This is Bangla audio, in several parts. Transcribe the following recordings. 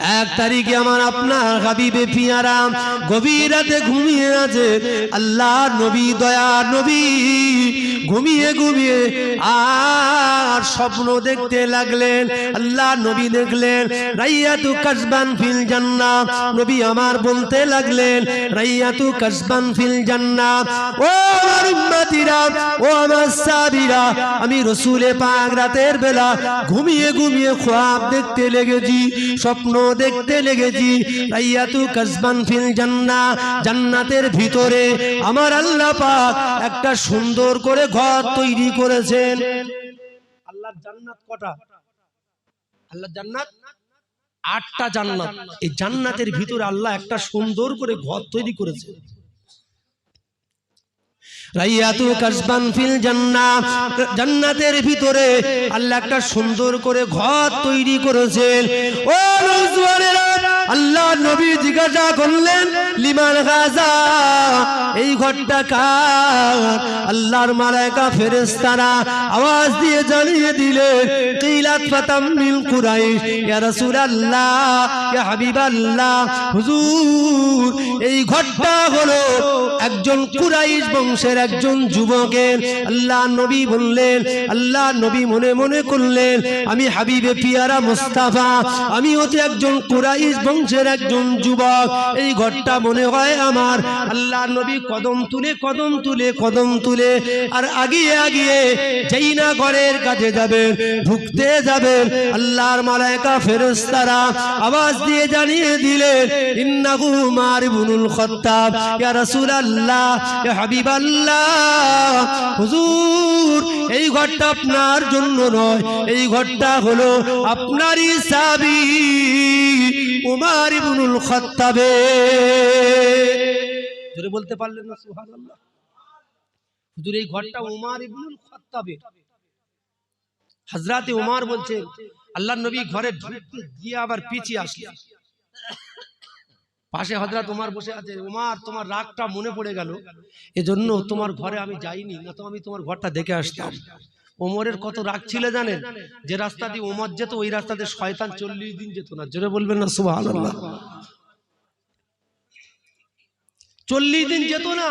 এক তারিখে আমার আপনার হাবিবে পিয়ারা গভীর রাতে ঘুমিয়ে আছে। আল্লাহ নবী দয়া নবী ঘুমিয়ে ঘুমিয়ে আর স্বপ্ন দেখতে লাগলেন। আল্লাহ নবী দেখলেন, রাইয়াতু কাসবান ফিল জান্নাত নবী আমার বলতে লাগলেন, রাইয়াতু কাসবান ফিল জান্নাত ও আমার উম্মতিরা, ও আমার সাবিরা আমি রসুলে পাক রাতের বেলা ঘুমিয়ে ঘুমিয়ে খোয়াব দেখতে লেগেছি। স্বপ্ন দেখতে লেগেছি। তাইয়াতু কাসবান ফিল জান্না, জান্নাতের ভিতরে আমার আল্লাহ পাক একটা সুন্দর করে ঘর তৈরি করেছেন। আল্লাহর জান্নাত কটা? আল্লাহর জান্নাত? আটটা জান্নাত। এই জান্নাতের ভিতরে আল্লাহ একটা সুন্দর করে ঘর তৈরি করেছে রাইয়াতু কাসবান ফিল জান্নাত জান্নাতের ভিতরে আল্লাহ একটা সুন্দর করে ঘর তৈরি করেছেন। আল্লাহ নবী জিজ্ঞাসা করলেন লিমান গাজা, এই ঘরটা কার? আল্লাহর মালায়েকা ফেরেশতারা আওয়াজ দিয়ে জানিয়ে দিলেন কিলাত ফাতাম কুরাইশ, ইয়া রাসূলুল্লাহ, ইয়া হাবিবাল্লাহ। হুজুর, এই ঘরটা হলো একজন কুরাইশ বংশের একজন যুবকের। আল্লাহ নবী বললেন, আল্লাহ নবী মনে মনে করলেন, আমি হাবিবে পিয়ারা মুস্তাফা, আমি হচ্ছে একজন কুরাইশ বংশের একজন যুবক। এই ঘরটা মনে হয় আমার। আল্লাহ নবী কদম তুলে কদম তুলে কদম তুলে, আর আগিয়ে আগিয়ে যেই না ঘরের কাছে যাবেন, ঢুকতে যাবেন, আল্লাহর মালায়েকা ফেরেশতারা আওয়াজ দিয়ে জানিয়ে দিলেন, ইন্নাহু মারিবুনুল খাত্তাব। ইয়া রাসূলুল্লাহ, ইয়া হাবিবাল্লাহ, হুজুর, এই ঘরটা আপনার জন্য নয়, এই ঘরটা হলো আপনারই সাবি, উমার ইবনুল খাত্তাবে জোরে বলতে পারলেন না, সুবহানাল্লাহ। হুজুর, এই ঘরটা উমার ইবনুল খাত্তাবে হযরতে উমার বলছেন আল্লাহ নবী ঘরে ঢুকতে গিয়ে আবার পিছিয়ে আসলেন। পাশে হজরত উমার বসে আছে, উমার, তোমার রাগটা মনে পড়ে গেল? এজন্য তোমার ঘরে আমি যাইনি, না তো আমি তোমার ঘরটা দেখে আসতাম। ওমরের কত রাগ ছিল জানেন? যে রাস্তা দিয়ে ওমর যেত, ওই রাস্তাতে শয়তান চল্লিশ দিন যেত না। জোরে বলবেন না সুবাহ চল্লিশ দিন যেত না।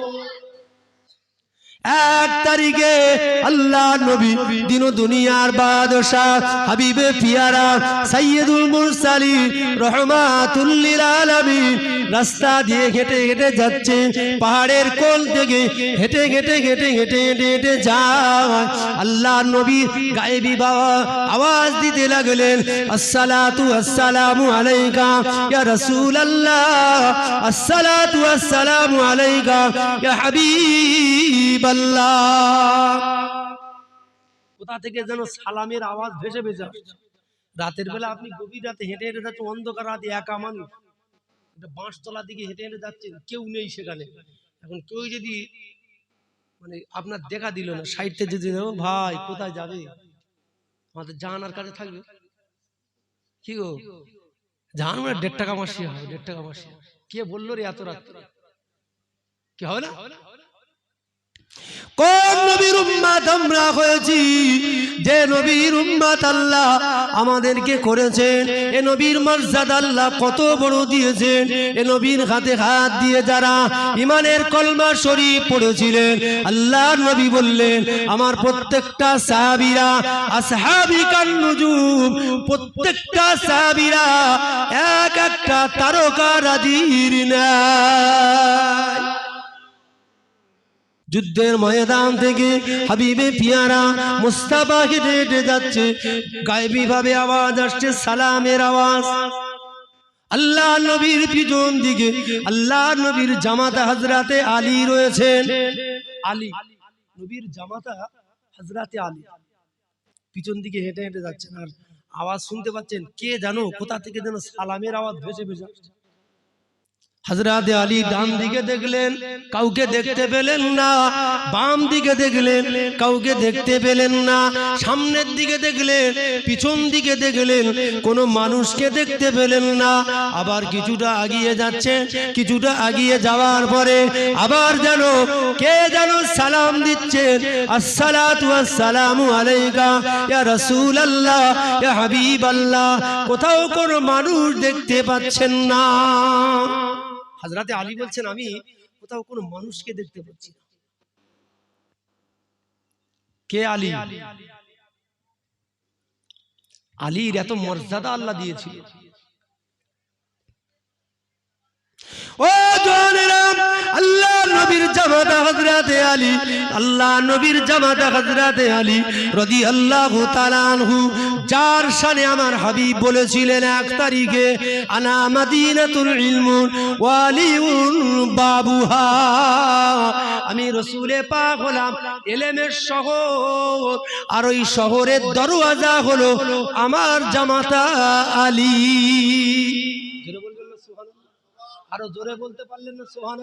এক তারিখে আল্লাহ নবী দিন দুনিয়ার বাদশাহ, হাবিবে পিয়ারা সাইয়্যিদুল মুরসালিন রহমাতুল্লিল আলামিন রাস্তা দিয়ে হেঁটে হেঁটে যাচ্ছে, পাহাড়ের কোল থেকে হেঁটে হেঁটে হেঁটে হেঁটে হেঁটে হেঁটে যায়। আল্লাহ নবী গায়েবী বাবা আওয়াজ দিতে লাগলেন, আসসালাতু আসসালামু আলাইকা ইয়া রাসূলুল্লাহ, আসসালাতু আসসালামু আলাইকা ইয়া কোথা থেকে যেন সালামের আওয়াজ ভেসে ভেসে রাতের বেলা আপনি গভীর রাতে হেঁটে হেঁটে যাচ্ছেন, অন্ধকার রাতে একা মানুষ। বাঁশতলা দিকে হেঁটে হেঁটে যাচ্ছেন, কেউ নেই সেখানে। এখন কেউ যদি মানে আপনার দেখা দিল না সাইডতে যদি ভাই, কোথায় যাবে? আমাদের জাহানার কাছে থাকবে। কি গো? জাহান মানে দেড় টাকা মাসি হবে, দেড় টাকা মাসি। কে বলল রে এত রাত? কি হবে না? কোন নবীর উম্মাত আমরা হয়েছি? যে নবীর উম্মাত আল্লাহ আমাদেরকে করেছেন। এ নবীর মর্যাদা আল্লাহ কত বড় দিয়েছেন। এ নবীর হাতে হাত দিয়ে যারা ইমানের কলমা শরীফ পড়েছিলেন আল্লাহ নবী বললেন, আমার প্রত্যেকটা সাহাবীরা আসহাবি কান্নুজুম, প্রত্যেকটা সাহাবীরা এক একটা তারকা রাজির নাই যুদ্ধের ময়দান থেকে হাবিবে পিয়ারা মুস্তাফা হেঁটে হেঁটে যাচ্ছে। গায়েবী ভাবে আওয়াজ আসছে, সালামের আওয়াজ। আল্লাহ নবীর পিছন দিকে, আল্লাহ নবীর জামাতা হাজরাতে আলী রয়েছেন। আলী, নবীর জামাতা হাজরাতে আলী। পিছন দিকে হেঁটে হেঁটে যাচ্ছেন আর আওয়াজ শুনতে পাচ্ছেন, কে জানো, কোথা থেকে যেন সালামের আওয়াজ ভেসে ভেসে আসছে। হাজরাতে আলী ডান দিকে দেখলেন, কাউকে দেখতে পেলেন না। বাম দিকে দেখলেন, কাউকে দেখতে পেলেন না। সামনের দিকে দেখলেন, পিছন দিকে দেখলেন, কোনো মানুষকে দেখতে পেলেন না। আবার কিছুটা আগিয়ে যাচ্ছে, কিছুটা আগিয়ে যাওয়ার পরে আবার যেন কে যেন সালাম দিচ্ছেন আসসালাতু আসসালামু আলাইকা, ইয়া রাসূলুল্লাহ, ইয়া হাবিবাল্লাহ, কোথাও কোনো মানুষ দেখতে পাচ্ছেন না। হাজরাতে আলী বলছেন আমি কোথাও কোনো মানুষকে দেখতে পাচ্ছি না। কে আলী? আলীর এত মর্যাদা আল্লাহ দিয়েছিল। ও জওয়ানেরা আল্লাহ নবীর জামাতা হযরতে আলী, আল্লাহ নবীর জামাতা হযরতে আলী রাদিয়াল্লাহু তাআলা আনহু, যার শানে আমার হাবিব বলেছিলেন এক তারিখে আনা মাদিনাতুল ইলমুন ওয়ালিউন বাবুহা। আমি রসুলে পাক হলাম, এলেমের শহর, আর ওই শহরের দরওয়াজা হলো আমার জামাতা আলী জোরে বলবেন না সুবহানাল্লাহ? আরও জোরে বলতে পারলেন না সোহান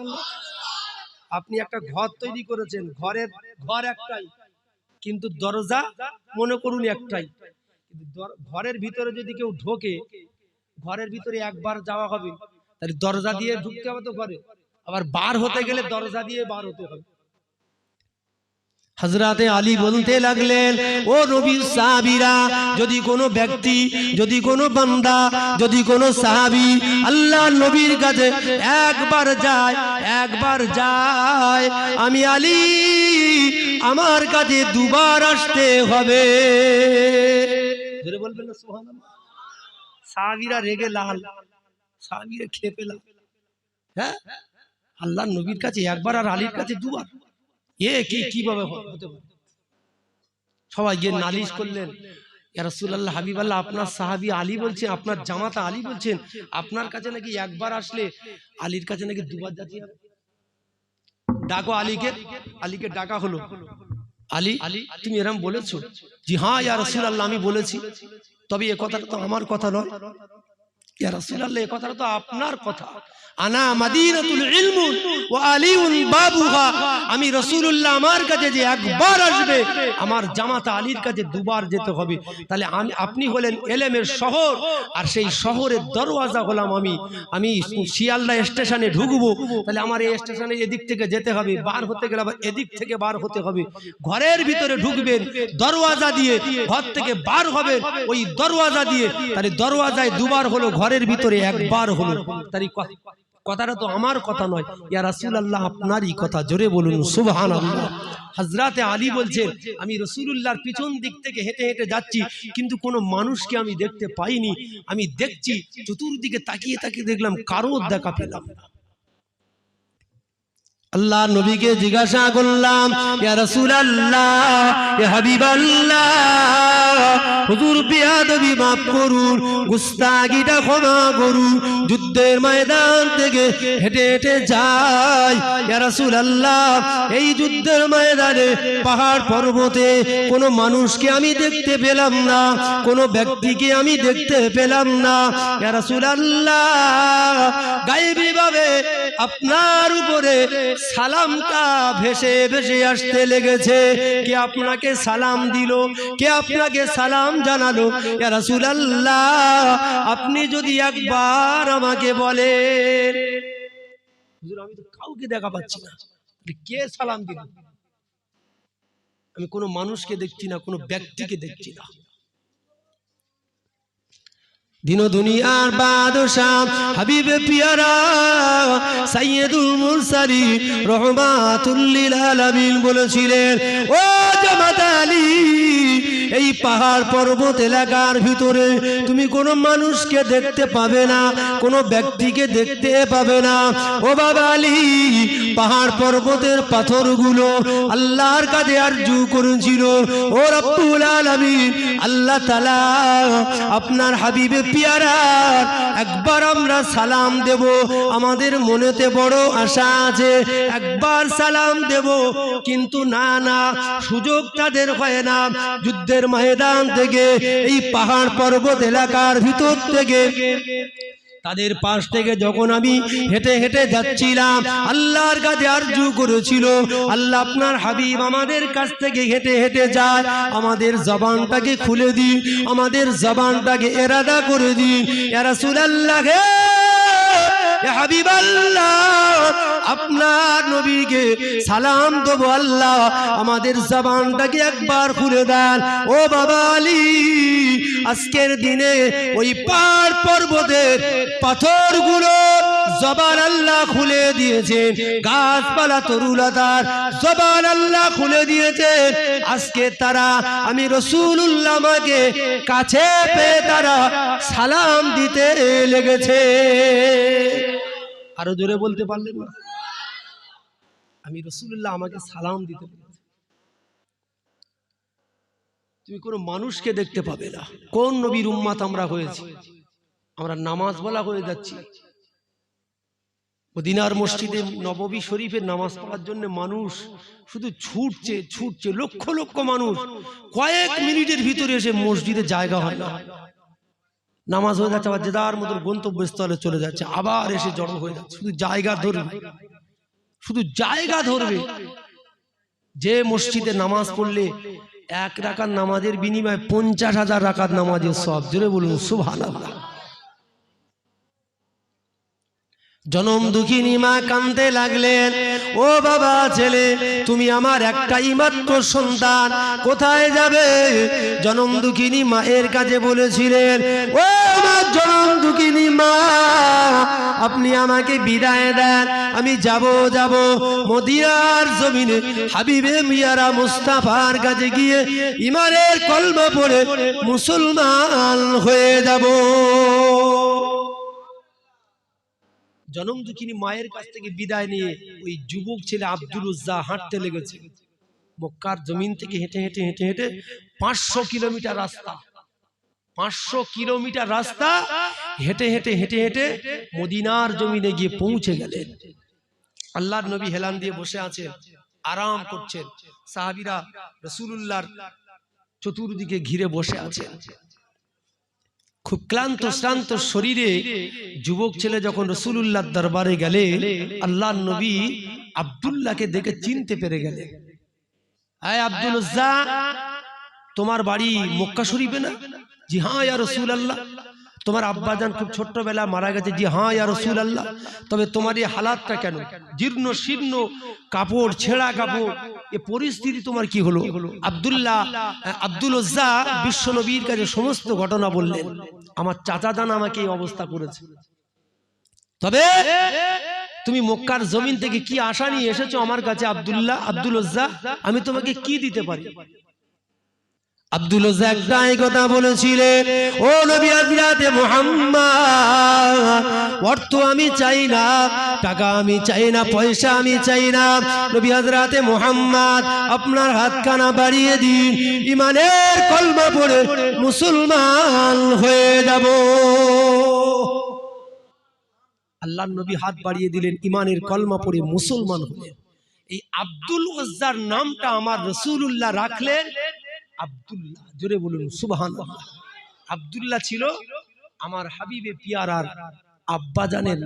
আপনি একটা ঘর তৈরি করেছেন, ঘরের ঘর একটাই, কিন্তু দরজা মনে করুন একটাই। ঘরের ভিতরে যদি কেউ ঢোকে, ঘরের ভিতরে একবার যাওয়া হবে, তাহলে দরজা দিয়ে ঢুকতে হবে তো ঘরে। আবার বার হতে গেলে দরজা দিয়ে বার হতে হবে। হজরতে আলী বলতে লাগলেন, ও নবীর সাহাবীরা, যদি কোনো ব্যক্তি, যদি কোনো বান্দা, যদি কোনো সাহাবী আল্লাহ নবীর কাছে একবার যায় একবার যায়, আমি আলী, আমার কাছে দুবার আসতে হবে। হ্যাঁ? আল্লাহ নবীর কাছে একবার আর আলীর কাছে দুবার। এ কি কীভাবে হতে পারে? সবাই গিয়ে নালিশ করলেন। রাসুল্লাহ হাবিব আল্লাহ আপনার সাহাবি আলী বলছেন আপনার জামাতা আলী বলছেন আপনার কাছে নাকি একবার আসলে আলীর কাছে নাকি দুবার যাচ্ছি? ডাকো আলীকে আলীকে ডাকা হলো। আলী আলী তুমি এরম বলেছ? জি হ্যাঁ ইয়া রসুল আল্লাহ আমি বলেছি। তবে এ কথাটা তো আমার কথা নয়। আমার জামাতা আলীর কাছে দুবার যেতে হবে। তাহলে আমি আপনি হলেন এলেমের শহর, আর সেই শহরের দরওয়াজা হলাম আমি। আমি শিয়ালদা স্টেশনে ঢুকবো। তাহলে আমার এই স্টেশনে এদিক থেকে যেতে হবে, বার হতে গেলে আবার এদিক থেকে বার হতে হবে। ঘরের ভিতরে ঢুকবেন, দরওয়াজা দিয়ে ঘর থেকে বার হবেন, ওই দরওয়াজা দিয়ে। তাহলে দরওয়াজায় দুবার হলো ঘরের ভিতরে একবার হলো। তার কথাটা তো আমার কথা নয়। ইয়া রাসুল আল্লাহ আপনারই কথা। জোরে বলুন সুবহান আল্লাহ হাজরাতে আলী বলছেন আমি রসুলুল্লাহর পিছন দিক থেকে হেঁটে হেঁটে যাচ্ছি কিন্তু কোনো মানুষকে আমি দেখতে পাইনি। আমি দেখছি চতুর্দিকে তাকিয়ে তাকিয়ে দেখলাম কারও দেখা পেলাম না। আল্লাহ নবীকে জিজ্ঞাসা করলাম, ইয়া রাসূলুল্লাহ, ইয়া হাবিবাল্লাহ, হুজুর বিয়াদবি করুন, গুস্তাগিটা ক্ষমা করুন, যুদ্ধের ময়দান থেকে হেঁটে হেঁটে যাই, ইয়া রাসূলুল্লাহ, এই যুদ্ধের ময়দানে পাহাড় পর্বতে কোনো মানুষকে আমি দেখতে পেলাম না, কোনো ব্যক্তিকে আমি দেখতে পেলাম না, ইয়া রাসূলুল্লাহ গায়েবী ভাবে আপনার উপরে সালামটা ভেসে ভেসে আসতে লেগেছে। কে আপনাকে সালাম দিল? কে আপনাকে সালাম জানালো? রাসূলুল্লাহ, আপনি যদি একবার আমাকে বলেন। আমি তো কাউকে দেখা পাচ্ছি না। কে সালাম দিল আমি কোনো মানুষকে দেখছি না, কোনো ব্যক্তিকে দেখছি না। দিন দুনিয়ার বাদশাহ হাবিবে পিয়ারা সাইয়েদুল মুরসারি রহমাতুল্লিল আলামিন বলেছিলেন ও জামাত আলী এই পাহাড় পর্বত এলাকার ভিতরে তুমি কোনো মানুষকে দেখতে পাবে না, কোনো ব্যক্তিকে দেখতে পাবে না। ও বাবা আলী, পাহাড় পর্বতের পাথরগুলো আল্লাহর কাছে আরজু করেছিল। ও রব্বুল আলামিন, আল্লাহ তাআলা আপনার হাবিবে পিয়ারা, একবার আমরা সালাম দেব। আমাদের মনেতে বড় আশা আছে, একবার সালাম দেব। কিন্তু না না, সুযোগ তাদের হয় না। যুদ্ধের ময়দান থেকে, এই পাহাড় পর্বত এলাকার ভিতর থেকে। তাদের পাশ থেকে যখন আমি হেঁটে হেঁটে যাচ্ছিলাম, আল্লাহর কাছে আরজু করেছিল, আল্লাহ আপনার হাবিব আমাদের কাছ থেকে হেঁটে হেঁটে যায়, আমাদের জবানটাকে খুলে দিন, আমাদের জবানটাকে এরাদা করে দিন। এরাসুল আল্লাহ আপনার নবীকে সালাম দেবো আল্লাহ। আমাদের জবানটাকে একবার খুলে দেন। ও বাবা আজকের দিনে ওই পার পর্বতের পাথরগুলো জবান আল্লাহ খুলে দিয়েছেন গাছপালা তরুলতার জবান আল্লাহ খুলে দিয়েছেন আজকে তারা, আমি রসুল্লাহ আমাকে কাছে পেয়ে তারা সালাম দিতে লেগেছে। আরও জোরে বলতে পারলেন না? আমি রসুল্লাহ আমাকে সালাম দিতে। তুমি কোনো মানুষকে দেখতে পাবে না। কোন নবীর উম্মাত আমরা হয়েছি? আমরা নামাজ বলা হয়ে যাচ্ছি। মদিনার মসজিদে নববী শরীফের নামাজ পড়ার জন্য মানুষ শুধু ছুটছে ছুটছে লক্ষ লক্ষ মানুষ। কয়েক মিনিটের ভিতরে এসে মসজিদে জায়গা হয়। না নামাজ হয়ে যাচ্ছে আবার জেদার মতো গন্তব্যস্থলে চলে যাচ্ছে আবার এসে জড়ো হয়ে যাচ্ছে। শুধু জায়গা ধরবে। শুধু জায়গা ধরবে। যে মসজিদে নামাজ পড়লে এক রাকাত নামাজের বিনিময়ে পঞ্চাশ হাজার রাকাত নামাজের সব জোরে বলুন সুভান জনম দুঃখিনী মা কান্দতে লাগলেন। ও বাবা ছেলে, তুমি আমার একটাই মাত্র সন্তান, কোথায় যাবে? জনম দুঃখিনী মায়ের কাছে বলেছিলেন, ও আমার জনম দুঃখিনী মা, আপনি আমাকে বিদায় দেন, আমি যাব যাব। মদিনার জমিনে হাবিবে মিয়ারা মুস্তাফার কাছে গিয়ে ইমানের কলম পড়ে মুসলমান হয়ে যাব। জনম দুঃখিনী মায়ের কাছ থেকে বিদায় নিয়ে ওই যুবক ছেলে আব্দুল উজ্জা হাঁটতে লেগেছে। মক্কার জমিন থেকে হেঁটে হেঁটে হেঁটে হেঁটে পাঁচশো কিলোমিটার রাস্তা। পাঁচশো কিলোমিটার রাস্তা হেঁটে হেঁটে হেঁটে হেঁটে মদিনার জমিনে গিয়ে পৌঁছে গেলেন। আল্লাহর নবী হেলান দিয়ে বসে আছেন, আরাম করছেন। সাহাবিরা রসুল্লাহর চতুর্দিকে ঘিরে বসে আছেন। খুব ক্লান্ত শ্রান্ত শরীরে যুবক ছেলে যখন রসুল্লাহ দরবারে গেলে আল্লাহ নবী আবদুল্লাহকে দেখে চিনতে পেরে গেলে। আয় আব্দুল তোমার বাড়ি মক্কা শরীফে না? জি হ্যাঁ ইয়া রসুল আল্লাহ তোমার আব্বাজান খুব ছোট্টবেলা মারা গেছে। জি হ্যাঁ ইয়া রসুল আল্লাহ তবে তোমার এই হালাতটা কেন? জীর্ণ, শীর্ণ, কাপড়, ছেঁড়া কাপড়, এ পরিস্থিতি তোমার কি হলো? আব্দুল্লাহ আব্দুল উজ্জা বিশ্ব নবীর কাছে সমস্ত ঘটনা বললেন। আমার চাচা জান আমাকে এই অবস্থা করেছে। তবে তুমি মক্কার জমিন থেকে কি আশা নিয়ে এসেছ আমার কাছে আব্দুল্লাহ, আব্দুল উজ্জা আমি তোমাকে কি দিতে পারি? আব্দুল একটাই কথা বলেছিলেন, ও নবী হযরতে মুহাম্মদ, অর্থ আমি চাই না, টাকা আমি চাই না, পয়সা আমি চাই না। নবী হযরতে মুহাম্মদ, আপনার হাতখানা বাড়িয়ে দিন, ইমানের কলমা পড়ে মুসলমান হয়ে যাব। আল্লাহর নবী হাত বাড়িয়ে দিলেন, ইমানের কলমা পড়ে মুসলমান হলেন। এই আব্দুল উজ্জার নামটা আমার রসুল্লাহ রাখলেন জোরে বলুন সুবহান আব্দুল্লাহ ছিল আমার হাবিবে পিয়ারার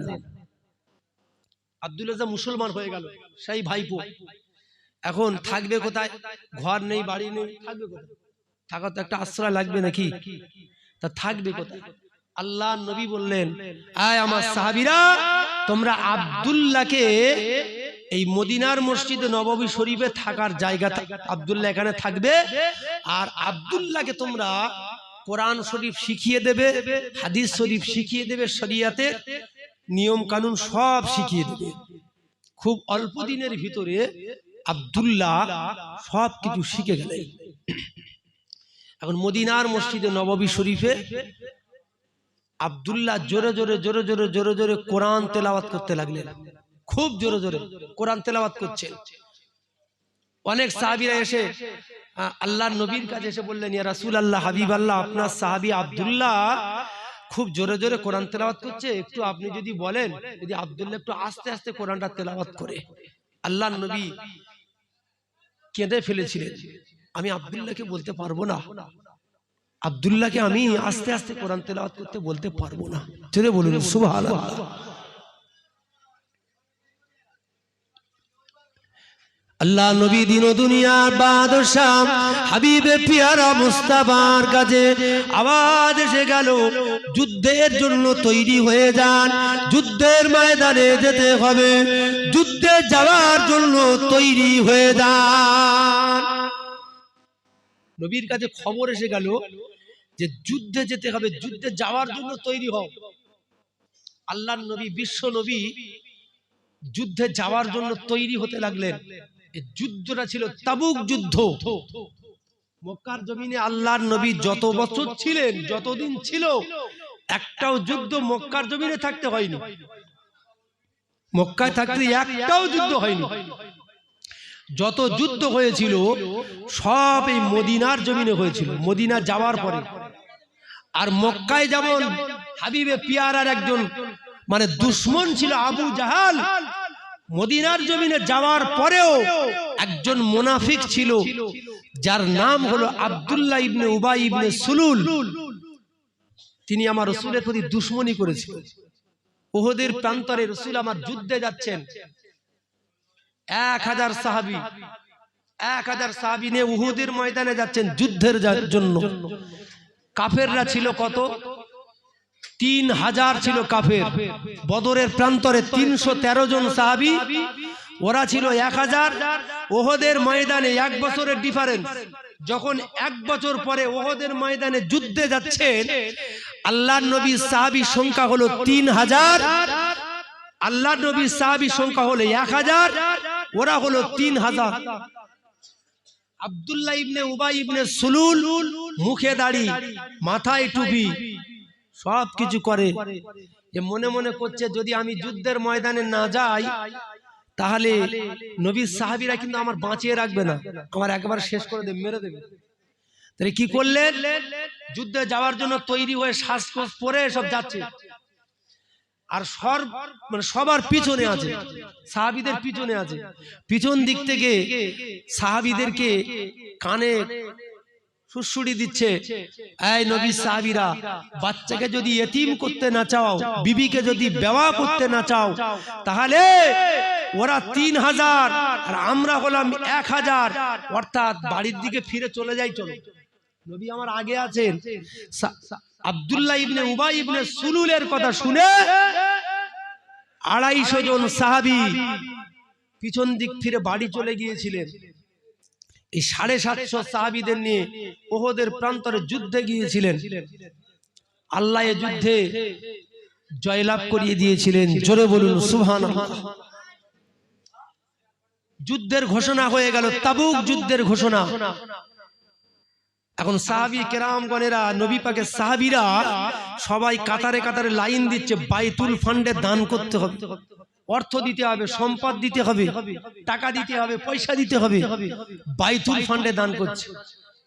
নাম। আব্দুল্লাহ মুসলমান হয়ে গেল, সেই ভাইপো। এখন থাকবে কোথায়? ঘর নেই, বাড়ি নেই, থাকবে কোথায়? থাকা তো একটা আশ্রয় লাগবে নাকি? তা থাকবে কোথায়? আল্লাহ নবী বললেন, আয় আমার সাহাবিরা, তোমরা আব্দুল্লাহকে এই মদিনার মসজিদে নববী শরীফে থাকার জায়গা আব্দুল্লাহ এখানে থাকবে। আর আব্দুল্লাহকে তোমরা কোরআন শরীফ শিখিয়ে দেবে, হাদিস শরীফ শিখিয়ে দেবে, শরিয়াতে নিয়ম কানুন সব শিখিয়ে দেবে। খুব অল্প দিনের ভিতরে আব্দুল্লাহ সব কিছু শিখে গেলেন। এখন মদিনার মসজিদে নববী শরীফে আবদুল্লাহ জোরে জোরে জোরে জোরে জোরে জোরে কোরআন তেলাওয়াত করতে লাগলেন। খুব জোরে জোরে কোরআন তেলাওয়াত করছে। অনেক সাহাবিরা এসে আহ, আল্লাহর নবীর কাছে এসে বললেন ইয়া রাসূল আল্লাহ হাবিব আল্লাহ আপনার সাহাবী আব্দুল্লাহ খুব জোরে জোরে কোরআন তেলাওয়াত করছে। একটু আপনি যদি বলেন যদি আব্দুল্লাহ একটু আস্তে আস্তে কোরআনটা তেলাওয়াত করে। আল্লাহ নবী কেঁদে ফেলেছিলেন। আমি আব্দুল্লাহকে বলতে পারব না। আব্দুল্লাহকে আমি আস্তে আস্তে কোরআন তেলাওয়াত করতে বলতে পারব না। জোরে বলুন সুবহানাল্লাহ। আল্লাহ নবী দিন দুনিয়ার বাদশাহ হাবিবে পিয়ারা মুস্তাফার কাছে আওয়াজ এসে গেল। যুদ্ধের জন্য তৈরি হয়ে যান। যুদ্ধের ময়দানে যেতে হবে। যুদ্ধে যাওয়ার জন্য তৈরি হয়ে যান। নবীর কাছে খবর এসে গেল যে যুদ্ধে যেতে হবে, যুদ্ধে যাওয়ার জন্য তৈরি হও। আল্লাহ নবী, বিশ্ব নবী যুদ্ধে যাওয়ার জন্য তৈরি হতে লাগলেন। যুদ্ধটা ছিল তাবুক যুদ্ধ। মক্কার জমিনে আল্লাহর নবী যত বছর ছিলেন যতদিন ছিল একটাও যুদ্ধ মক্কার জমিনে থাকতে হয়নি। মক্কায় থাকতে একটাও যুদ্ধ হয়নি। যত যুদ্ধ হয়েছিল সব এই মদিনার জমিনে হয়েছিল মদিনা যাওয়ার পরে। আর মক্কায় যেমন হাবিবে পিয়ারার একজন মানে দুশ্মন ছিল আবু জাহাল। মদিনার জমিনে যাওয়ার পরেও একজন মোনাফিক ছিল, যার নাম হলো আব্দুল্লাহ ইবনে উবাই ইবনে সুলুল। তিনি আমার রসুলের প্রতি দুশ্মনী করেছিলেন ওহদের প্রান্তরে রসুল আমার যুদ্ধে যাচ্ছেন। এক হাজার সাহাবি, এক হাজার সাহাবি নিয়ে উহুদের ময়দানে যাচ্ছেন যুদ্ধের জন্য। কাফেররা ছিল কত? তিন হাজার ছিল কাফের। বদরের প্রান্তরে তিনশো তেরো জন সাহাবি। ওরা ছিল এক হাজার। ওহদের ময়দানে এক বছরের ডিফারেন্স যখন এক বছর পরে ওহদের ময়দানে যুদ্ধে যাচ্ছেন আল্লাহ নবী সাহাবি সংখ্যা হলো তিন হাজার। আল্লাহ নবী সাহাবি সংখ্যা হলো এক হাজার। ওরা হলো তিন হাজার। আব্দুল্লাহ ইবনে উবাই ইবনে সুলুল মুখে দাড়ি, মাথায় টুপি। সব কিছু করে। যে মনে মনে করছে যদি আমি যুদ্ধের ময়দানে না যাই তাহলে নবীর সাহাবীরা কিন্তু আমার বাঁচিয়ে রাখবে না। আমার একবার শেষ করে দেবে মেরে দেবে। তাহলে কি করলেন? যুদ্ধে যাওয়ার জন্য তৈরি হয়ে শ্বাস পরে সব যাচ্ছে। আর সর মানে সবার পিছনে আছে। সাহাবিদের পিছনে আছে। পিছন দিক থেকে সাহাবিদেরকে কানে সুসুড়ি দিচ্ছে। এই নবী সাহাবিরা বাচ্চাকে যদি এতিম করতে না চাও বিবিকে যদি বেওয়া করতে না চাও তাহলে ওরা তিন হাজার আর আমরা হলাম এক হাজার অর্থাৎ বাড়ির দিকে ফিরে চলে যাই চলো। নবী আমার আগে আছেন। আব্দুল্লাহ ইবনে উবাই ইবনে সুলুলের কথা শুনে আড়াইশো জন সাহাবি পিছন দিক ফিরে বাড়ি চলে গিয়েছিলেন। এই সাড়ে সাতশো সাহাবিদের নিয়ে ওহদের প্রান্তরে যুদ্ধে গিয়েছিলেন। আল্লাহ যুদ্ধে জয়লাভ করিয়ে দিয়েছিলেন। জোরে বলুন সুহান যুদ্ধের ঘোষণা হয়ে গেল, তাবুক যুদ্ধের ঘোষণা। এখন সাহাবি কেরামগণেরা, নবী পাকের সাহাবিরা সবাই কাতারে কাতারে লাইন দিচ্ছে, বাইতুল ফান্ডে দান করতে হবে। অর্থ দিতে হবে সম্পদ দিতে হবে টাকা দিতে হবে পয়সা দিতে হবে। বাইতুল ফান্ডে দান করছে।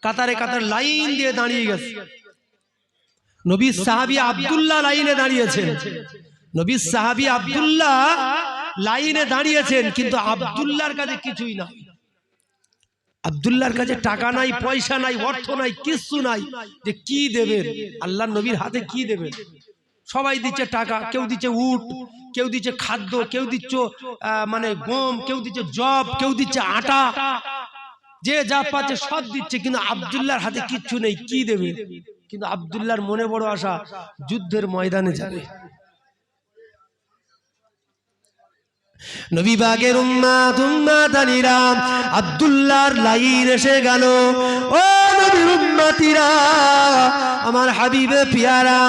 কাতারে কাতারে লাইন দিয়ে দাঁড়িয়ে গেছে। নবী সাহাবি আব্দুল্লাহ লাইনে দাঁড়িয়েছেন। নবী সাহাবি আব্দুল্লাহ লাইনে দাঁড়িয়েছেন কিন্তু আব্দুল্লাহর কাছে কিছুই না। আব্দুল্লাহর কাছে টাকা নাই পয়সা নাই অর্থ নাই কিচ্ছু নাই যে কি দেবেন? আল্লাহ নবীর হাতে কি দেবেন? সবাই দিচ্ছে টাকা কেউ দিচ্ছে উট কেউ দিচ্ছে খাদ্য কেউ দিচ্ছ আহ, মানে গম কেউ দিচ্ছে জব কেউ দিচ্ছে আটা। যে যা পাচ্ছে সব দিচ্ছে কিন্তু আব্দুল্লাহর হাতে কিচ্ছু নেই কি দেবে? কিন্তু আব্দুল্লাহর মনে বড় আশা যুদ্ধের ময়দানে যাবে। নবী বাগের উম্মাত উম্মাতানিরা আব্দুল্লাহর লাইন এসে গেল। ও আমার হাবিবে পিয়ারা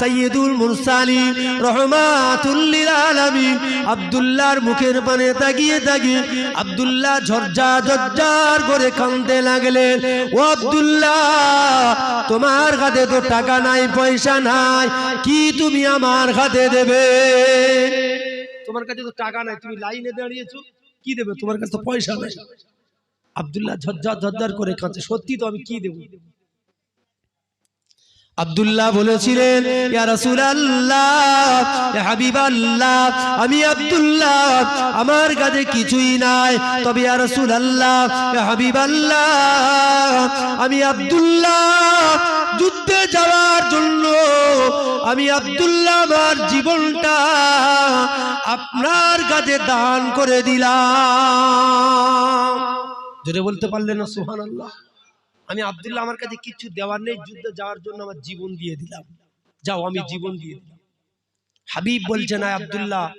সাইয়্যিদুল মুরসালিন, রহমাতুল লিল আলামিন, আব্দুল্লাহর মুখের পানে তাকিয়ে তাকিয়ে আব্দুল্লাহ ঝরঝা ঝরঝার করে কাঁদতে লাগলেন। ও আব্দুল্লাহ, তোমার হাতে তো টাকা নাই, পয়সা নাই, কি তুমি আমার হাতে দেবে? তোমার কাছে তো টাকা নাই, তুমি লাইনে দাঁড়িয়েছো, কি দেবে? তোমার কাছে তো পয়সা নাই। আব্দুল্লাহ ঝরঝর ঝরঝর করে কাঁদছে। সত্যি তো আমি কি দেব? আব্দুল্লাহ বলেছিলেন আমি আব্দুল্লাহ, আমার কাছে কিছুই নাই। তবে রাসূলুল্লাহ, ইয়া হাবিবাল্লাহ, আমি আব্দুল্লাহ, যুদ্ধে যাওয়ার জন্য আমি আব্দুল্লাহ আমার জীবনটা আপনার কাছে দান করে দিলাম। যদি বলতে পারলেন না সুবহানাল্লাহ। আমি আব্দুল্লাহ আমার কাছে কিছু দেওয়ার নেই যুদ্ধে যাওয়ার জন্য আমার জীবন দিয়ে দিলাম। যাও আমি জীবন দিয়ে দিলাম। হাবিব বলছে না আব্দুল্লাহ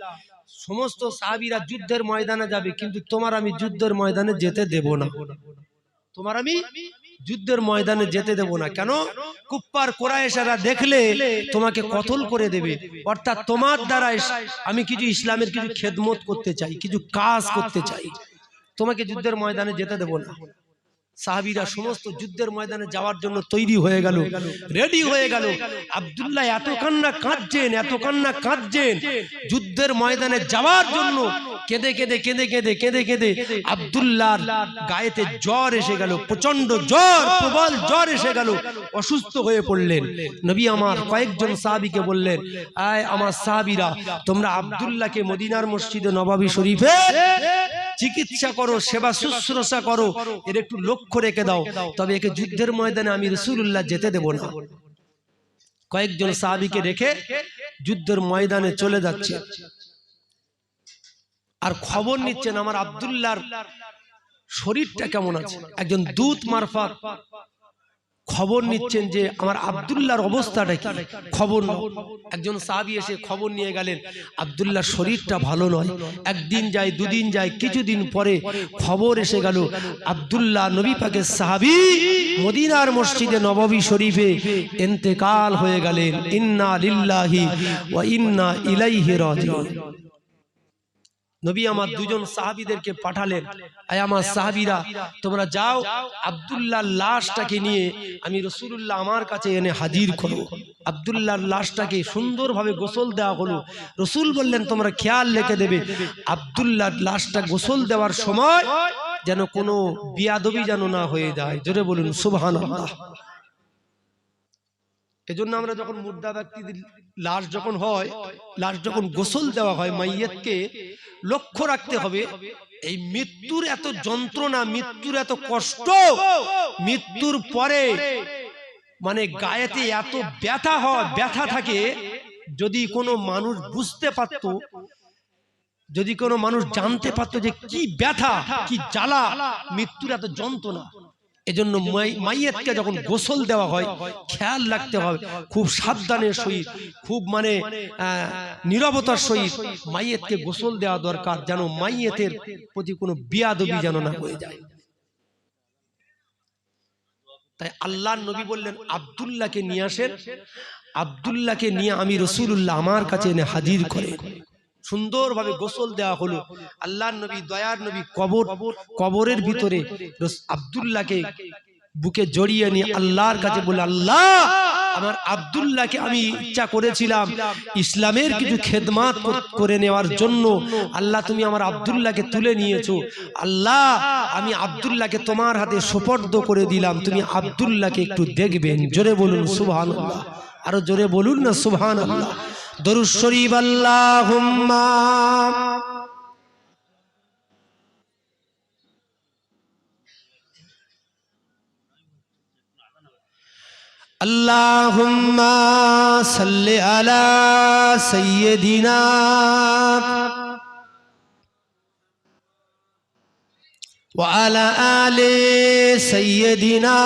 সমস্ত সাহাবিরা যুদ্ধের ময়দানে যাবে কিন্তু তোমার আমি যুদ্ধের ময়দানে যেতে দেব না। তোমার আমি যুদ্ধের ময়দানে যেতে দেব না। কেন? কুপ্পার কোরআশেরা দেখলে তোমাকে কতল করে দেবে। অর্থাৎ তোমার দ্বারা আমি কিছু ইসলামের কিছু খেদমত করতে চাই কিছু কাজ করতে চাই। তোমাকে যুদ্ধের ময়দানে যেতে দেব না। সাহাবিরা সমস্ত যুদ্ধের ময়দানে যাওয়ার জন্য তৈরি হয়ে গেল। রেডি হয়ে গেল। আবদুল্লাহ এত কান্না কাঁদছেন এত কান্না কাঁদছেন। যুদ্ধের ময়দানে যাওয়ার জন্য কেঁদে কেঁদে কেঁদে কেঁদে কেঁদে কেঁদে আব্দুল্লাহর গায়েতে জ্বর এসে গেল প্রচণ্ড জ্বর প্রবল জ্বর এসে গেল। অসুস্থ হয়ে পড়লেন। নবী আমার কয়েকজন সাহাবিকে বললেন আয় আমার সাহাবিরা তোমরা আবদুল্লাহকে মদিনার মসজিদে নবাবী শরীফে চিকিৎসা করো, সেবা শুশ্রূষা করো, এর একটু লক্ষ্য রেখে দাও। তবে একে যুদ্ধের ময়দানে আমি রসুল্লাহ যেতে দেব না। কয়েকজন সাহাবিকে রেখে যুদ্ধের ময়দানে চলে যাচ্ছে। আর খবর নিচ্ছেন আমার আব্দুল্লাহর শরীরটা কেমন আছে? একজন দূত মারফাত খবর নিচ্ছেন যে আমার আব্দুল্লাহর অবস্থাটা কি খবর। একজন সাহাবি এসে খবর নিয়ে গেলেন। আব্দুল্লাহর শরীরটা ভালো নয়। একদিন যায় দুদিন যায় কিছুদিন পরে খবর এসে গেল আব্দুল্লাহ নবী পাকের সাহাবি মদিনার মসজিদে নববী শরীফে এন্তেকাল হয়ে গেলেন। ইন্না লিল্লাহি ওয়া ইন্না ইলাইহি রাজিউন। নবী আমার দুজন সাহাবিদেরকে পাঠালেন। আয় আমার সাহাবিরা তোমরা যাও আব্দুল্লাহর লাশটাকে নিয়ে আমি রসুল্লাহ আমার কাছে এনে হাজির করো আব্দুল্লাহর লাশটাকে সুন্দরভাবে গোসল দেওয়া হলো। রসুল বললেন তোমরা খেয়াল রেখে দেবে। আব্দুল্লাহর লাশটা গোসল দেওয়ার সময় যেন কোনো বিয়াদবি যেন না হয়ে যায়। জোরে বলুন সুবহান এজন্য আমরা যখন মুর্দা ব্যক্তিদের লাশ যখন হয় লাশ যখন গোসল দেওয়া হয় মাইয়েতকে লক্ষ্য রাখতে হবে, এই মৃত্যুর এত যন্ত্রণা, মৃত্যুর এত কষ্ট, মৃত্যুর পরে মানে গায়েতে এত ব্যথা হয় ব্যথা থাকে, যদি কোনো মানুষ বুঝতে পারত, যদি কোনো মানুষ জানতে পারত যে কি ব্যথা, কি জ্বালা, মৃত্যুর এত যন্ত্রণা। এজন্য মাই- মাইয়েতকে যখন গোসল দেওয়া হয় খেয়াল রাখতে হবে খুব সাবধানের সহিত খুব মানে নিরবতার সহিত মাইয়েতকে গোসল দেওয়া দরকার যেন মাইয়েতের প্রতি কোনো বিয়াদবি যেন না হয়ে যায়। তাই আল্লাহ নবী বললেন আব্দুল্লাহকে নিয়ে আসেন আব্দুল্লাহকে নিয়ে আমি রসুল্লাহ আমার কাছে এনে হাজির করে সুন্দরভাবে গোসল দেওয়া হলো। আল্লাহর নবী দয়ার নবী কবর কবরের ভিতরে আব্দুল্লাহকে বুকে জড়িয়ে নিয়ে আল্লাহর কাছে বলে আল্লাহ আমার আব্দুল্লাহকে আমি ইচ্ছা করেছিলাম। ইসলামের কিছু খেদমাত করে নেওয়ার জন্য আল্লাহ তুমি আমার আব্দুল্লাহকে তুলে নিয়েছো। আল্লাহ আমি আব্দুল্লাহকে তোমার হাতে সুপর্দ করে দিলাম। তুমি আব্দুল্লাহকে একটু দেখবেন জোরে বলুন সুবহান আল্লাহ আরও জোরে বলুন না সুবহান আল্লাহ দরুদ শরীফ আল্লাহুম্মা اللهم صل على سيدنا وعلى آل سيدنا